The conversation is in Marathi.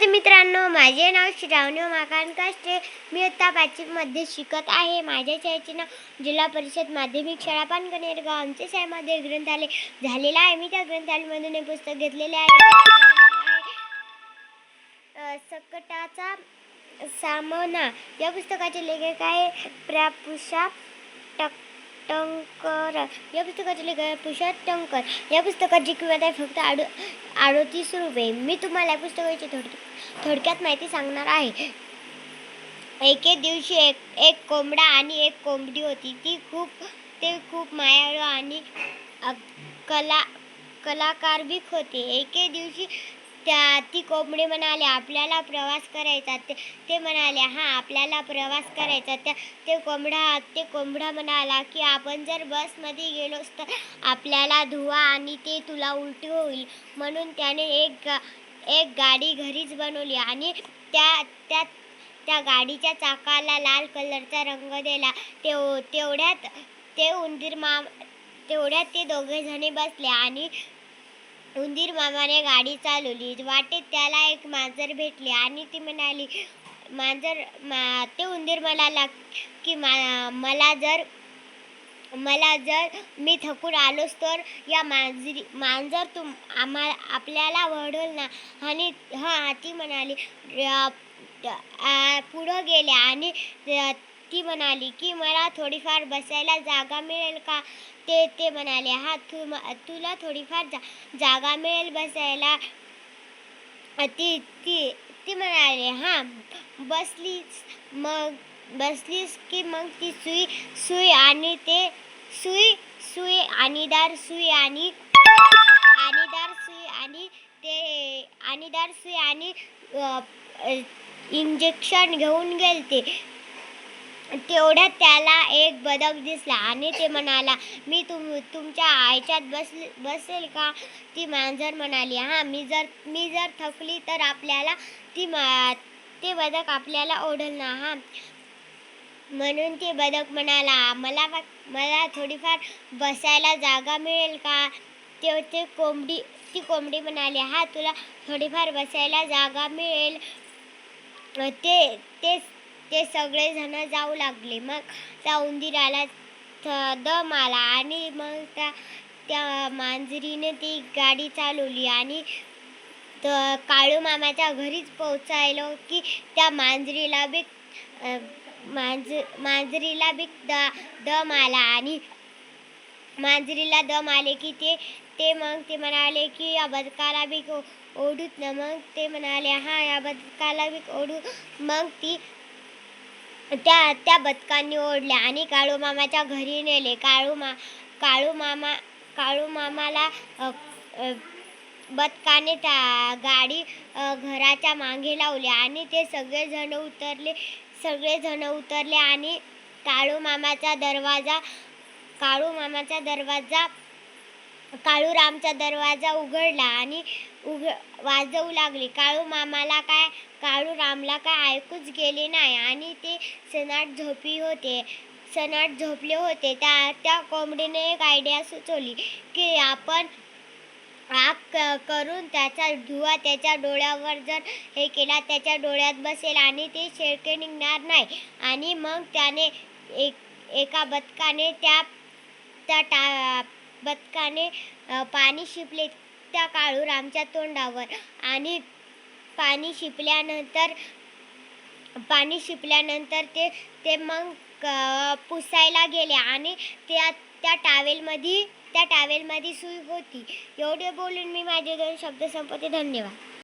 मित्रांनो माझे नाव श्रावणी माकान काष्टे मी इयत्ता पाचवीमध्ये शिकत आहे. माझ्या शाळेचे नाव जिल्हा परिषद माध्यमिक शाळा पानकनेर गाव आमच्या शाळेमध्ये ग्रंथालय झालेला आहे. मी त्या ग्रंथालयमधून हे पुस्तक घेतलेले आहे. सकटाचा सामना. या पुस्तकाचे लेखक आहे प्रापुषा टंकर या पुस्तकाचे लेखक आहे पुषा टंकर या पुस्तकाची किंमत आहे फक्त आडो अडोतीस रुपये मी तुम्हाला या पुस्तकाची थोड थोडक्यात माहिती सांगणार आहे. एके दिवशी एक एक कोंबडा आणि एक कोंबडी होती. ती खूप ते खूप मायाळू आणि कला कलाकार बी होते. एके दिवशी त्या ती कोंबडी म्हणाले आपल्याला प्रवास करायचा. ते ते म्हणाले हां आपल्याला प्रवास करायचा. त्या ते कोंबडा ते कोंबडा म्हणाला की आपण जर बसमध्ये गेलोस तर आपल्याला धुवा आणि ते तुला उलटी होईल. म्हणून त्याने एक गा एक गाडी घरीच बनवली आणि त्या त्या त्या गाडीच्या चाकाला लाल कलरचा रंग दिला. तेव तेवढ्यात ते उंदीर माम तेवढ्यात ते दोघेजणी बसले आणि उंदीर मामाने गाडी चालवली. वाटेत त्याला एक मांजर भेटली आणि ती म्हणाली मांजर मा ते उंदीर म्हणाला की मा मला जर मला जर मी थकून आलोच तर या मांजरी मांजर तुम आम्हा आपल्याला वढल ना. आणि हां ती म्हणाली पुढं गेले आणि ती म्हणाली की मला थोडीफार बसायला जागा मिळेल का? ते ते म्हणाले. हा तू तुला थोडीफार जा जागा मिळेल बसायला. ती ती ती म्हणाले हां बसलीच मग बसलीस की मग ती सुई सुई आणि ते सुई सुई आणीदार सुई आणि आणीदार सुई आणि ते आणीदार सुई आणि इंजेक्शन घेऊन गेलते. तेवढ्यात त्याला एक बदक दिसला आणि ते म्हणाला मी तुम तुमच्या आईच्यात बस बसेल का? ती मांजर म्हणाली हां मी जर मी जर थकली तर आपल्याला ती मा ते बदक आपल्याला ओढल ना हां. म्हणून ते बदक म्हणाला मला मला थोडीफार बसायला जागा मिळेल का? ते ते कोंबडी ती कोंबडी म्हणाली हा तुला थोडीफार बसायला जागा मिळेल. ते तेच ते सगळेजण जाऊ लागले. मग त्या उंदीराला दम आला आणि मग त्या त्या मांजरीने ती गाडी चालवली आणि त- काळू मामाच्या घरीच पोचायलो की त्या मांजरीला बी मांज मांजरीला बी द दम आला आणि मांजरीला दम आले की ते ते मग ते म्हणाले की या बदकाला बी ओढूत ना. मग ते म्हणाले हां या बदकाला बी ओढू. मग ती त्या त्या बदकांनी ओढल्या आणि काळू मामाच्या घरी नेले. काळू मा काळू मामा काळू मामाला बदकाने त्या गाडी घराच्या मागे लावली आणि ते सगळेजण उतरले सगळेजण उतरले आणि काळू मामाचा दरवाजा काळू मामाचा दरवाजा काळूरामचा दरवाजा उघडला आणि उघ वाजवू लागली. काळू मामाला काय काळू रामला काय ऐकूच गेले नाही आणि ते सनाट झोपी होते सनाट झोपले होते. त्या त्या कोंबडीने एक आयडिया सुचवली की आपण आग क- करून त्याचा धुवा त्याच्या डोळ्यावर जर हे केला त्याच्या डोळ्यात बसेल आणि ते शेळके निघणार नाही. आणि मग त्याने एक एका बदकाने त्या त्या टा बदकाने पाणी शिपले त्या काळूरामच्या तोंडावर. आणि पाणी शिपल्यानंतर पाणी शिपल्यानंतर ते ते मग पुसायला गेले आणि त्या त्या टावेलमध्ये त्या टावेलमध्ये सुई होती. एवढे बोलून मी माझे दोन शब्द संपवते. धन्यवाद.